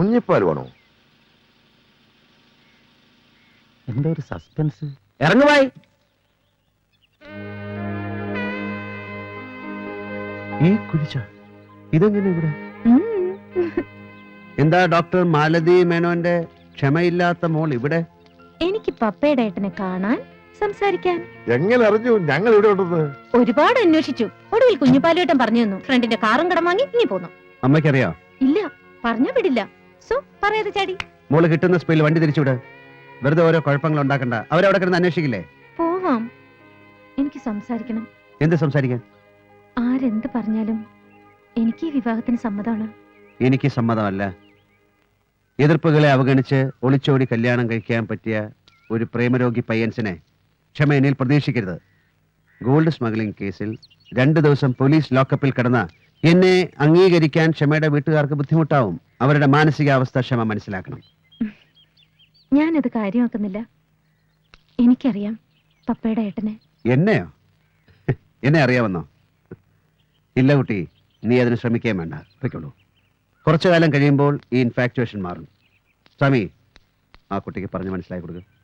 കുഞ്ഞിപ്പാൽ വേണോ? എന്തോ ഒരു സസ്പെൻസ് ഇറങ്ങുമായി. ഈ കുരിശ ഇതെങ്ങനെ ഇവിടെ? എന്താ ഡോക്ടർ മാലതി മേനോന്റെ ക്ഷമയില്ലാത്ത മോൾ ഇവിടെ? എനിക്ക് പപ്പയുടെ ഏട്ടനെ കാണാൻ സംസാരിക്കാൻ. എങ്ങനെ അറിഞ്ഞു? ഞങ്ങൾ ഇവിടെ ഉണ്ടെന്ന്. ഒരുപാട് അന്വേഷിച്ചു. ഒടുവിൽ കുഞ്ഞുപാലേട്ടൻ പറഞ്ഞു തന്നു. ഫ്രണ്ടിന്റെ കാറും കടം വാങ്ങി ഇനി പോന്നു. അമ്മക്കറിയാ ഇല്ല പറഞ്ഞാ വിടില്ല സോ പറയാതെ ചാടി. മോൾ കിട്ടുന്ന സ്പീഡിൽ വണ്ടി തിരിച്ചുവിട്. വെറുതെ ഓരോ കുഴപ്പങ്ങൾ ഉണ്ടാക്കണ്ട. അവരവിടെ കിടന്ന് അന്വേഷിക്കില്ലേ? പോവാം. എനിക്ക് സംസാരിക്കണം. എന്ത് സംസാരിക്കാൻ? ആരെന്ത് പറഞ്ഞാലും എനിക്ക് ഈ വിവാഹത്തിന് സമ്മതമാണ്. എനിക്ക് സമ്മതമല്ല. എതിർപ്പുകളെ അവഗണിച്ച് ഒളിച്ചോടി കല്യാണം കഴിക്കാൻ പറ്റിയ ഒരു പ്രേമരോഗി പയ്യൻസിനെ ക്ഷമ എന്നിൽ പ്രതീക്ഷിക്കരുത്. ഗോൾഡ് സ്മഗ്ലിംഗ് കേസിൽ രണ്ടു ദിവസം പോലീസ് ലോക്കപ്പിൽ കിടന്ന എന്നെ അംഗീകരിക്കാൻ ക്ഷമയുടെ വീട്ടുകാർക്ക് ബുദ്ധിമുട്ടാവും. അവരുടെ മാനസികാവസ്ഥ ക്ഷമ മനസ്സിലാക്കണം. ഞാനത് കാര്യമാക്കുന്നില്ല. എനിക്കറിയാം പപ്പയുടെ ഏട്ടനെ. എന്നെയോ? എന്നെ അറിയാമെന്നോ? ഇല്ല കുട്ടി നീ അതിന് ശ്രമിക്കുകയും വേണ്ട. പൊയ്ക്കോളൂ കുറച്ചു കാലം കഴിയുമ്പോൾ ഈ ഇൻഫാക്ച്വേഷൻ മാറും. സ്വാമി ആ കുട്ടിക്ക് പറഞ്ഞ് മനസ്സിലാക്കി കൊടുക്കുക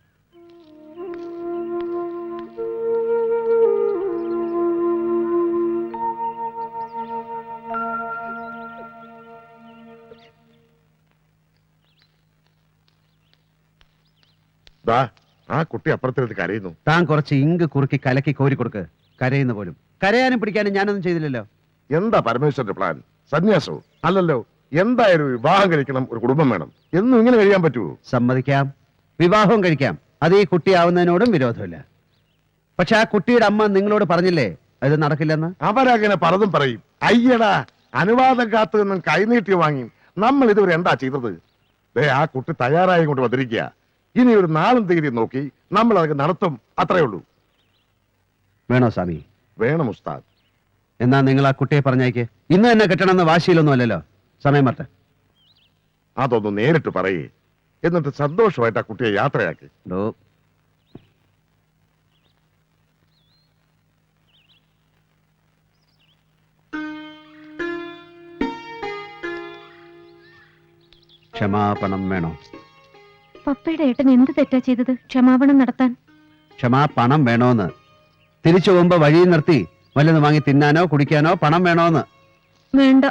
ദാ ആ കുട്ടി അപ്പുറത്തിരുന്ന് കരയുന്നു. താൻ കുറച്ച് ഇങ്ക് കുറുക്കി കലക്കി കോരി കൊടുക്ക്. കരയുന്ന പോലും. കരയാനും പിടിക്കാനും ഞാനൊന്നും ചെയ്തില്ലല്ലോ. എന്താ പരമേശ്വരന്റെ പ്ലാൻ സന്യാസവും അല്ലല്ലോ. എന്തായാലും വിവാഹം കഴിക്കണം ഒരു കുടുംബം വേണം. എന്നും ഇങ്ങനെ കഴിയാൻ പറ്റുമോ സമ്മതിക്കാം. വിവാഹവും കഴിക്കാം. അത് ഈ കുട്ടിയാവുന്നതിനോടും വിരോധമില്ല. പക്ഷെ ആ കുട്ടിയുടെ അമ്മ നിങ്ങളോട് പറഞ്ഞില്ലേ? അത് നടക്കില്ലെന്ന്? അവരങ്ങനെ പലതും പറയും. അയ്യടാ അനുവാദം കാത്തു നിന്നും കൈനീട്ടി വാങ്ങി. നമ്മൾ ഇതുവരെ എന്താ ചെയ്തത്? ദേ ആ കുട്ടി തയ്യാറായി കൊണ്ട് വന്നിരിക്കുക. ഇനി ഒരു നാളും തീയതി നോക്കി നമ്മൾ അതൊക്കെ നടത്തും. അത്രേ ഉള്ളൂ. വേണോ സ്വാമി? വേണം ഉസ്താദ്. എന്നാ നിങ്ങൾ ആ കുട്ടിയെ പറഞ്ഞേക്ക് ഇന്ന് തന്നെ കെട്ടണമെന്ന് വാശിയിലൊന്നും അല്ലല്ലോ. സമയം മറട്ടെ അതൊന്ന് നേരിട്ട് പറയേ. എന്നിട്ട് സന്തോഷമായിട്ട് ആ കുട്ടിയെ യാത്രയാക്കി. ഡോ. ക്ഷമാപണം വേണോ? പപ്പയുടെ ഏട്ടൻ എന്ത് തെറ്റാ ചെയ്തത്? ക്ഷമാപണം നടത്താൻ. ക്ഷമാപണം വേണോന്ന്. തിരിച്ചു പോകുമ്പോ വഴി നിർത്തി വല്ലതും വാങ്ങി തിന്നാനോ കുടിക്കാനോ പണം വേണോന്ന്. വേണ്ട.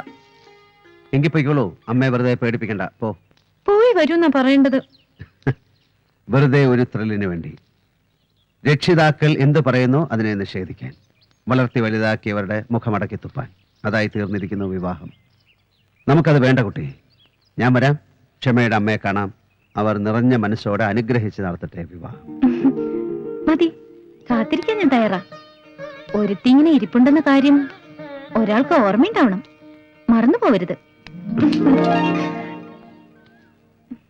എങ്കിൽ പൊയ്ക്കോളൂ. അമ്മയെ വെറുതെ പേടിപ്പിക്കണ്ട. പോ. പോയി വരൂന്നാ പറയേണ്ടത്. വെറുതെ ഒരു ത്രില്ലിന് വേണ്ടി. രക്ഷിതാക്കൾ എന്ത് പറയുന്നു അതിനെ നിഷേധിക്കാൻ. വളർത്തി വലുതാക്കിയവരുടെ മുഖമടക്കി തുപ്പാൻ. അതായി തീർന്നിരിക്കുന്നു വിവാഹം. നമുക്കത് വേണ്ട കുട്ടി. ഞാൻ വരാം. ക്ഷമയുടെ അമ്മയെ കാണാം. അവർ നിറഞ്ഞ മനസ്സോടെ അനുഗ്രഹിച്ച് നടത്തട്ടെ വിവാഹം മതി. കാത്തിരിക്കാൻ ഞാൻ തയ്യാറാ. ഒരുത്തിങ്ങനെ ഇരിപ്പുണ്ടെന്ന കാര്യം ഒരാൾക്ക് ഓർമ്മയുണ്ടാവണം. മറന്നു പോവരുത്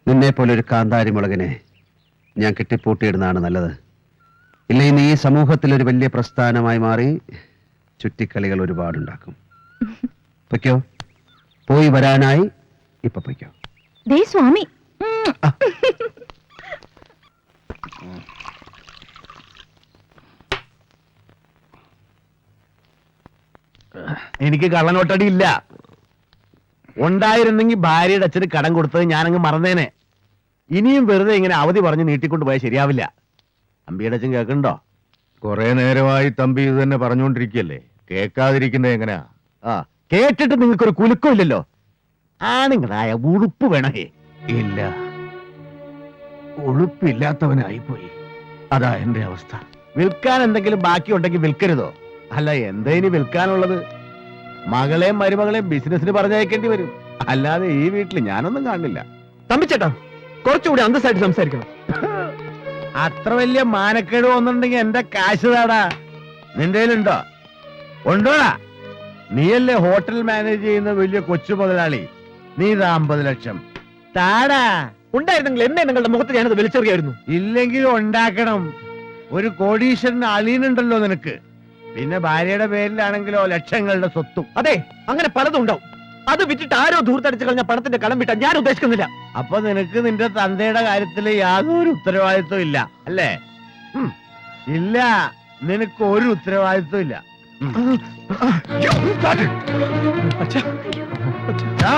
നിന്നെ പോലെ ഒരു കാന്താരി മുളകിനെ ഞാൻ കെട്ടിപ്പൂട്ടിയിടുന്നതാണ് നല്ലത്. ഇല്ല ഇനി ഈ സമൂഹത്തിൽ ഒരു വലിയ പ്രസ്ഥാനമായി മാറി ചുറ്റിക്കളികൾ ഒരുപാടുണ്ടാക്കും. പൊയ്ക്കോ. പോയി വരാനായി ഇപ്പൊ പൊയ്ക്കോ. ദേ സ്വാമി. എനിക്ക് കള്ളനോട്ടടി ഇല്ല ഉണ്ടായിരുന്നെങ്കിൽ ഭാര്യയുടെ അച്ഛന് കടം കൊടുത്തത് ഞാനങ്ങ് മറന്നേനെ. ഇനിയും വെറുതെ ഇങ്ങനെ അവധി പറഞ്ഞ് നീട്ടിക്കൊണ്ട് പോയാൽ ശരിയാവില്ല. അമ്പിയുടെ അച്ഛൻ കേൾക്കണ്ടോ കുറെ നേരമായി തമ്പി ഇത് തന്നെ പറഞ്ഞുകൊണ്ടിരിക്കല്ലേ കേൾക്കാതിരിക്കുന്നത് എങ്ങനെയാ? ആ കേട്ടിട്ട് നിങ്ങൾക്കൊരു കുലുക്കം ഇല്ലല്ലോ ആണുങ്ങളായ ഉളുപ്പ് വേണേ ഇല്ല. ഉളുപ്പില്ലാത്തവനായിപ്പോയി. അതാ എന്റെ അവസ്ഥ. വിൽക്കാൻ എന്തെങ്കിലും ബാക്കി ഉണ്ടെങ്കിൽ വിൽക്കരുതോ? അല്ല എന്താ ഇനി വിൽക്കാനുള്ളത്? മകളെയും മരുമകളെയും ബിസിനസ്സിന് പറഞ്ഞയക്കേണ്ടി വരും. അല്ലാതെ ഈ വീട്ടിൽ ഞാനൊന്നും കാണില്ല. തമ്പിച്ചേട്ടാ കുറച്ചുകൂടി അന്തസ്സായിട്ട് സംസാരിക്കണം. അത്ര വലിയ മാനക്കേട് വന്നിട്ടുണ്ടെങ്കിൽ എന്റെ കാശ് താടാ. നിന്റെ ഉണ്ടോ ഉണ്ടോടാ. നീയല്ലേ ഹോട്ടൽ മാനേജ് ചെയ്യുന്ന വലിയ കൊച്ചു മുതലാളി? നീ ഇതാ അമ്പത് ലക്ഷം. താടാ. ഉണ്ടായിരുന്നെങ്കിൽ എന്നെ നിങ്ങളുടെ മുഖത്ത് ഞാനത് വലിച്ചെറിയായിരുന്നു. ഇല്ലെങ്കിൽ ഉണ്ടാക്കണം. ഒരു കോടീശ്വരന് അളീനുണ്ടല്ലോ നിനക്ക്. പിന്നെ ഭാര്യയുടെ പേരിലാണെങ്കിലോ ലക്ഷങ്ങളുടെ സ്വത്തും. അതെ അങ്ങനെ പലതും ഉണ്ടാവും. അത് വിറ്റിട്ട് ആരോ ധൂർത്തടിച്ച് കഴിഞ്ഞ പണത്തിന്റെ കടം വിട്ടാൻ ഞാൻ ഉദ്ദേശിക്കുന്നില്ല. അപ്പൊ നിനക്ക് നിന്റെ തന്തയുടെ കാര്യത്തിൽ യാതൊരു ഉത്തരവാദിത്വം ഇല്ല അല്ലേ? ഉം. ഇല്ല നിനക്ക് ഒരു ഉത്തരവാദിത്വം ഇല്ല. ഉം. ആ,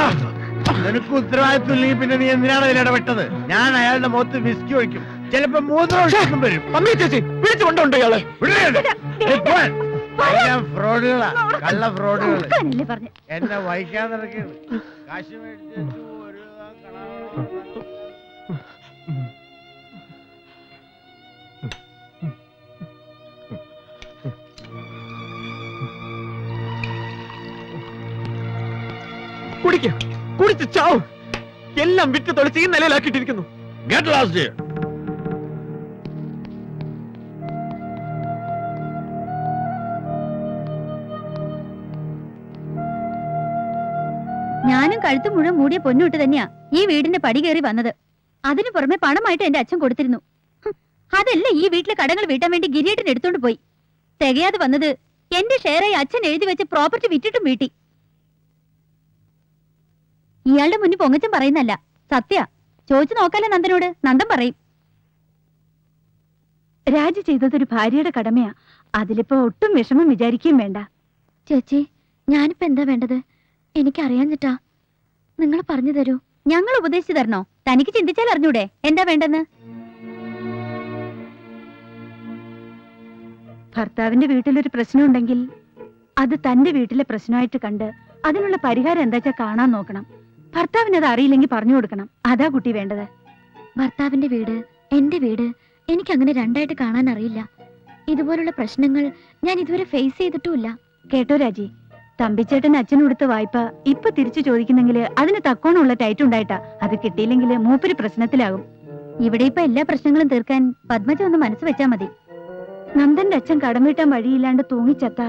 നിനക്ക് ഉത്തരവാദിത്വം ഇല്ലെങ്കിൽ പിന്നെ നീ എന്തിനാണ് അതിൽ ഇടപെട്ടത്? ഞാൻ അയാളുടെ മുഖത്ത് വിസ്കി ഒഴിക്കും. ചിലപ്പോ മൂന്ന് വർഷം വരും. അമ്മേ ചേച്ചി വിളിച്ചു കൊണ്ടുണ്ടോ ഇയാൾ. ഫ്രോഡുകളാ കള്ള എന്നെ വഹിക്കാൻ നടക്കുകയാണ് കാശ് മേടിച്ച് കുടിക്ക. കുടിച്ച് ചാവും. എല്ലാം വിറ്റ് തൊളിച്ച് ഈ നിലയിലാക്കിയിട്ടിരിക്കുന്നു. Lost ഞാനും കഴുത്തു മുഴുവൻ മൂടിയ പൊന്നുവിട്ട് തന്നെയാ ഈ വീടിന്റെ പടി കയറി വന്നത്. അതിനു പുറമെ പണമായിട്ട് എന്റെ അച്ഛൻ കൊടുത്തിരുന്നു. അതല്ല ഈ വീട്ടിലെ കടങ്ങൾ വീട്ടാൻ വേണ്ടി ഗിരിയേട്ടൻ എടുത്തോണ്ട് പോയി. തികയാതെ വന്നത് എന്റെ ഷെയറായി അച്ഛൻ എഴുതി വെച്ച് പ്രോപ്പർട്ടി വിറ്റിട്ടും വീട്ടി. ഇയാളുടെ മുന്നിൽ പൊങ്ങച്ചം പറയുന്നല്ല സത്യ. ചോദിച്ചു നോക്കാലേ നന്ദനോട്. നന്ദൻ പറയും. രാജി ചെയ്തതൊരു ഭാര്യയുടെ കടമയാ. അതിലിപ്പോ ഒട്ടും വിഷമം വിചാരിക്കുകയും വേണ്ട. ചേച്ചി ഞാനിപ്പോ എന്താ വേണ്ടത്? എനിക്കറിയാൻ ചിട്ടാ നിങ്ങൾ പറഞ്ഞു തരൂ. ഞങ്ങൾ ഉപദേശിച്ചു തരണോ? തനിക്ക് ചിന്തിച്ചാൽ അറിഞ്ഞൂടെ. എന്താ വേണ്ടെന്ന്? ഭർത്താവിന്റെ വീട്ടിലൊരു പ്രശ്നം ഉണ്ടെങ്കിൽ അത് തന്റെ വീട്ടിലെ പ്രശ്നമായിട്ട് കണ്ട് അതിനുള്ള പരിഹാരം എന്താച്ചാ കാണാൻ നോക്കണം. ഭർത്താവിന് അത് അറിയില്ലെങ്കിൽ പറഞ്ഞു കൊടുക്കണം. അതാ കുട്ടി വേണ്ടത്. ഭർത്താവിന്റെ വീട് എന്റെ വീട് എനിക്ക് അങ്ങനെ രണ്ടായിട്ട് കാണാൻ അറിയില്ല ഇതുപോലുള്ള പ്രശ്നങ്ങൾ ഞാൻ ഇതുവരെ ഫേസ് ചെയ്തിട്ടുമില്ല. കേട്ടോ രാജി? തമ്പിച്ചേട്ടൻ അച്ഛൻ കൊടുത്ത വായ്പ ഇപ്പൊ തിരിച്ചു ചോദിക്കുന്നെങ്കിൽ അതിന് തക്കോണമുള്ള ടൈറ്റ് ഉണ്ടായിട്ടാ. അത് കിട്ടിയില്ലെങ്കിൽ മൂപ്പര് പ്രശ്നത്തിലാകും. ഇവിടെ ഇപ്പൊ എല്ലാ പ്രശ്നങ്ങളും തീർക്കാൻ പത്മജ ഒന്ന് മനസ്സ് വെച്ചാ മതി. നന്ദന്റെ അച്ഛൻ കടം വീട്ടാൻ വഴിയില്ലാണ്ട് തൂങ്ങിച്ചത്ത.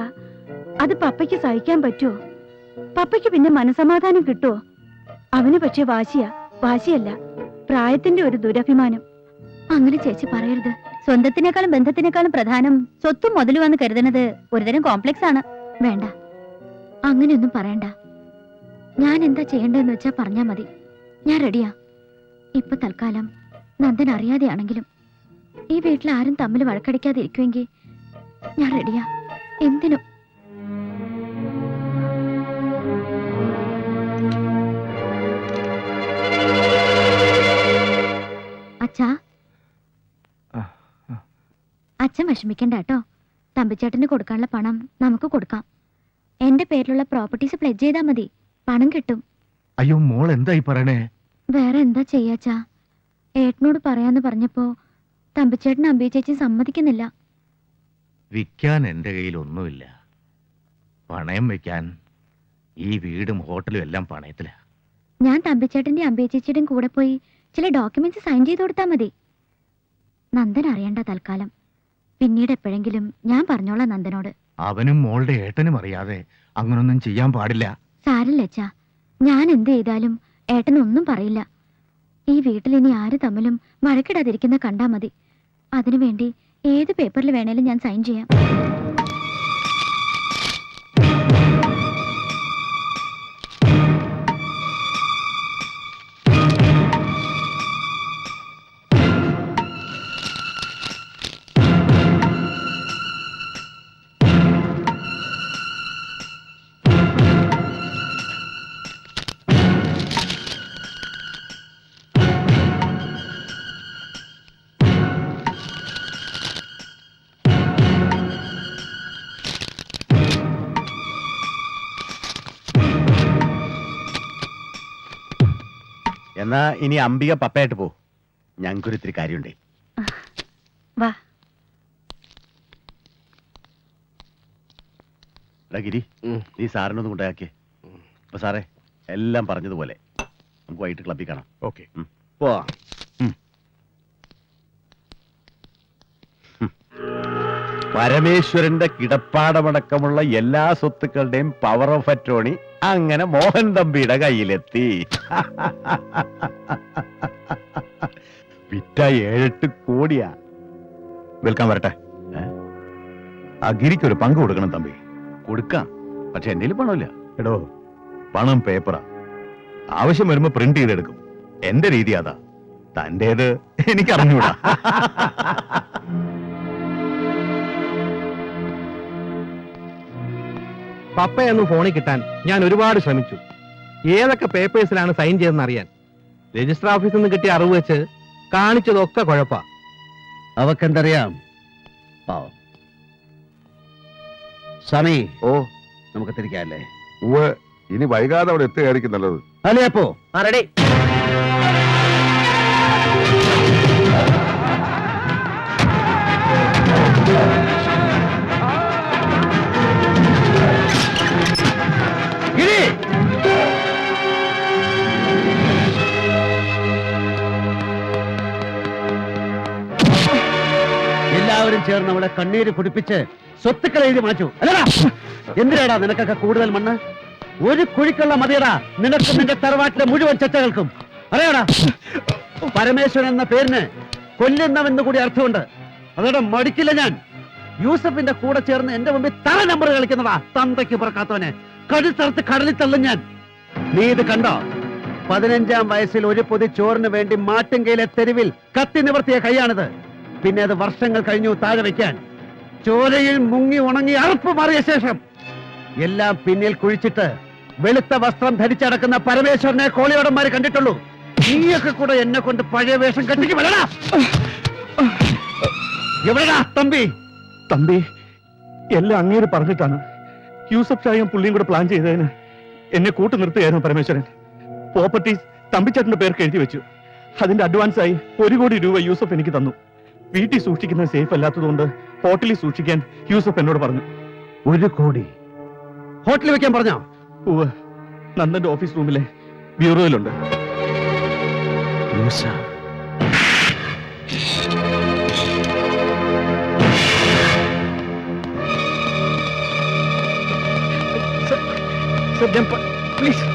അത് പപ്പയ്ക്ക് സഹിക്കാൻ പറ്റുമോ പപ്പയ്ക്ക് പിന്നെ മനസമാധാനം കിട്ടുമോ അവന് പക്ഷെ വാശിയാ. വാശിയല്ല. പ്രായത്തിന്റെ ഒരു ദുരഭിമാനം. അങ്ങനെ ചേച്ചി പറയരുത്. സ്വന്തത്തിനേക്കാളും ബന്ധത്തിനേക്കാളും പ്രധാനം സ്വത്തും മുതലുവെന്ന് കരുതണത് ഒരുതരം കോംപ്ലക്സ് ആണ്. വേണ്ട. അങ്ങനെയൊന്നും പറയണ്ട. ഞാൻ എന്താ ചെയ്യേണ്ടതെന്ന് വെച്ചാ പറഞ്ഞാ മതി. ഞാൻ റെഡിയാ ഇപ്പൊ തൽക്കാലം നന്ദൻ അറിയാതെയാണെങ്കിലും ഈ വീട്ടിൽ ആരും തമ്മിൽ വഴക്കടിക്കാതെ ഇരിക്കുമെങ്കിൽ ഞാൻ റെഡിയാ എന്തിനും. അച്ഛൻ വിഷമിക്കണ്ട കേട്ടോ. തമ്പിച്ചേട്ടന് കൊടുക്കാനുള്ള പണം നമുക്ക് കൊടുക്കാം. എന്റെ പേരിലുള്ള പ്രോപ്പർട്ടീസ് പ്ലെജ് ചെയ്താൽ മതി. പണം കിട്ടും. അയ്യോ മോൾ എന്തായി പറയണേ? വേറെ എന്താ ചെയ്യാച്ചാ ഏട്ടനോട് പറയാന്ന് പറഞ്ഞപ്പോ തമ്പിച്ചേട്ടൻ അമ്പിച്ചേച്ചി സമ്മതിക്കുന്നില്ല. വിൽക്കാൻ എന്റെ കയ്യിൽ ഒന്നുമില്ല. പണയം വെക്കാൻ ഈ വീടും ഹോട്ടലും എല്ലാം പണയത്തില്ല ഞാൻ തമ്പിച്ചേട്ടന്റെ അമ്പിച്ചേച്ചിയുടെയും കൂടെ പോയി ചില ഡോക്യുമെന്റ്സ് സൈൻ ചെയ്ത് കൊടുത്താൽ മതി. നന്ദൻ അറിയണ്ട തൽക്കാലം. പിന്നീട് എപ്പോഴെങ്കിലും ഞാൻ പറഞ്ഞോളാം നന്ദനോട്. അവനും മോളുടെ ഏട്ടനും അറിയാതെ അങ്ങനൊന്നും ചെയ്യാൻ പാടില്ല. സാരല്ല അച്ഛാ. ഞാൻ എന്ത് ചെയ്താലും ഏട്ടനൊന്നും പറയില്ല. ഈ വീട്ടിൽ ഇനി ആര് തമ്മിലും വഴക്കിടാതിരിക്കുന്ന കണ്ടാ മതി. അതിനുവേണ്ടി ഏത് പേപ്പറിൽ വേണേലും ഞാൻ സൈൻ ചെയ്യാം. എന്നാ ഇനി അംബിക പപ്പയായിട്ട് പോ. ഞങ്ങൾക്കൊരു ഇത്തിരി കാര്യമുണ്ടേ. വാ. എടാ ഗിരി നീ സാറിനൊന്ന് കൊണ്ടാക്കിയേ അപ്പൊ സാറേ എല്ലാം പറഞ്ഞതുപോലെ നമുക്ക് വൈകിട്ട് ക്ലബ്ബിൽ കാണാം. ഓക്കെ. പോവാ. പരമേശ്വരന്റെ കിടപ്പാടമടക്കമുള്ള എല്ലാ സ്വത്തുക്കളുടെയും പവർ ഓഫ് അറ്റോണി അങ്ങനെ മോഹൻ തമ്പിയുടെ കയ്യിലെത്തി. വിറ്റ ഏഴെട്ട് കോടിയാ. വിൽക്കാൻ വരട്ടെ. ഏ? ആ ഗിരിക്ക് ഒരു പങ്ക് കൊടുക്കണം തമ്പി. കൊടുക്കാം. പക്ഷെ എന്റെ പണമില്ല. എടോ പണം പേപ്പറാ. ആവശ്യം വരുമ്പോ പ്രിന്റ് ചെയ്തെടുക്കും. എന്റെ രീതി അതാ. തന്റേത് എനിക്ക് പപ്പയൊന്ന് ഫോണിൽ കിട്ടാൻ ഞാൻ ഒരുപാട് ശ്രമിച്ചു. ഏതൊക്കെ പേപ്പേഴ്സിലാണ് സൈൻ ചെയ്തെന്ന് അറിയാൻ രജിസ്റ്റർ ഓഫീസിൽ നിന്ന് കിട്ടിയ അറിവ് വെച്ച് കാണിച്ചതൊക്കെ കുഴപ്പാ. അവക്കെന്തറിയാം? പാവം. സ്വാമി ഓ. നമുക്ക് തിരിക്കാല്ലേ? ഇനി വൈകാതെ അവിടെ എത്തുകയായിരിക്കും നല്ലത്. അല്ലേ അപ്പോ? റെഡി ചേർന്ന് അവളെ കണ്ണീര് കുടിപ്പിച്ച് സ്വത്തുക്കൾ എഴുതി മാറ്റു. അല്ലടാ എന്തിനാടാ നിനക്കൊക്കെ കൂടുതൽ മണ്ണ്? ഒരു കുഴിക്കുള്ള മതിയടാ നിനക്കും നിന്റെ തറവാട്ടിലെ മുഴുവൻ ചച്ചകൾക്കും. അറിയാടാ പരമേശ്വരൻ എന്ന പേരിന് കൊല്ലുന്നവെന്ന് കൂടി അർത്ഥമുണ്ട്. അതോടെ മടിക്കില്ല ഞാൻ. യൂസഫിന്റെ കൂടെ ചേർന്ന് എന്റെ മുമ്പിൽ തല നമ്പർ കളിക്കുന്നതാ തന്തയ്ക്ക് പുറക്കാത്തവനെ. കഴുത്തറുത്ത് കടലിൽ തള്ളും ഞാൻ. നീ ഇത് കണ്ടോ? പതിനഞ്ചാം വയസ്സിൽ ഒരു പൊതി ചോറിന് വേണ്ടി മാട്ടുങ്കയിലെ തെരുവിൽ കത്തി നിവർത്തിയ കൈയാണിത്. പിന്നെ അത് വർഷങ്ങൾ കഴിഞ്ഞു താഴെ വെക്കാൻ ചോരയിൽ മുങ്ങി ഉണങ്ങി അറുപ്പ് മാറിയ ശേഷം എല്ലാം പിന്നിൽ കുഴിച്ചിട്ട് വെളുത്ത വസ്ത്രം ധരിച്ചടക്കുന്ന പരമേശ്വരനെ കോളിയോടന്മാര് കണ്ടിട്ടുള്ളൂ. നീയൊക്കെ കൂടെ എന്നെ കൊണ്ട് പഴയ വേഷം കെട്ടിക്ക് വരടാ എവിടെടാ തമ്പി? തമ്പി എല്ലാം അങ്ങേര് പറഞ്ഞിട്ടാണ്. യൂസഫ് ഷായും പുള്ളിയും കൂടെ പ്ലാൻ ചെയ്തതിന് എന്നെ കൂട്ടു നിർത്തുകയായിരുന്നു പരമേശ്വരൻ. പ്രോപ്പർട്ടീസ് തമ്പിച്ചേട്ടന്റെ പേർക്ക് എഴുതി വെച്ചു. അതിന്റെ അഡ്വാൻസായി ഒരു കോടി രൂപ യൂസഫ് എനിക്ക് തന്നു. വീട്ടിൽ സൂക്ഷിക്കുന്നത് സേഫ് അല്ലാത്തതുകൊണ്ട് ഹോട്ടലിൽ സൂക്ഷിക്കാൻ യൂസഫ് എന്നോട് പറഞ്ഞു. ഒരു കോടി. ഹോട്ടലിൽ വെക്കാൻ പറഞ്ഞോ? നന്ദന്റെ ഓഫീസ് റൂമിലെ ബ്യൂറോയിലുണ്ട് പ്ലീസ്.